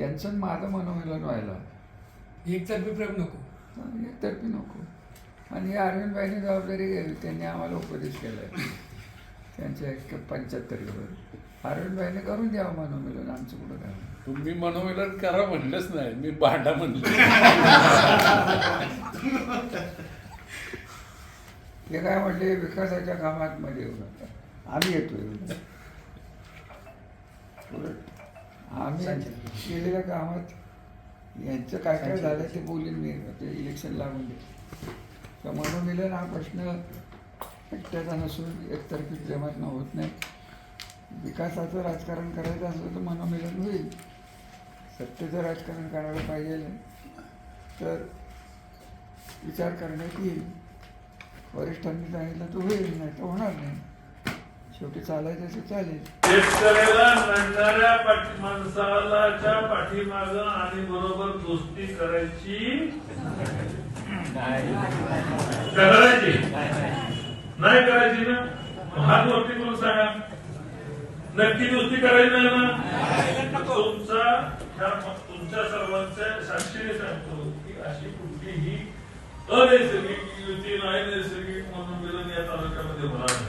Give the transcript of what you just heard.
त्यांचं माझं मनोमिलन व्हायला. एकतर्फी प्रेम नको. आणि एकतर्फी नको. आणि अरविंदबाईंनी जबाबदारी घ्यावी त्यांनी आम्हाला उपदेश केला आहे त्यांच्या एक पंच्याहत्तरीवर अरविंदबाईंनी करून द्यावं मनोमिलन आमचं कुठं काय. तुम्ही मनोमिलन करा म्हणलंच नाही. मी भांडा म्हणलं. ते काय म्हटले विकासाच्या कामात मध्ये येऊ नका आम्ही येतोय. आम्ही केलेल्या कामात यांचं काय काय झालं ते बोलीन मी ते इलेक्शन लागून दे. तर मनोमिलन हा प्रश्न एकट्याचा नसून एकतर्फी प्रेमातनं होत नाही. विकासाचं राजकारण करायचं असलं तर मनोमिलन होईल. सत्तेचं राजकारण करायला पाहिजे. तर विचार करण्यात येईल. वरिष्ठांनी सांगितलं तर होईल नाही तर होणार नाही. शेवटी चालायचं असं चालेल. पाठी माणसालाच्या पाठीमाग आणि बरोबर दोस्ती करायची? करायची? नाही करायची ना? हात वरती करून सांगा. नक्की दोस्ती करायची नाही ना? तुमचा तुमच्या सर्वांच्या साक्षीने सांगतो की अशी कुठलीही अनैसर्गिक युती नाही नैसर्गिक म्हणून या तालुक्यामध्ये होणार नाही.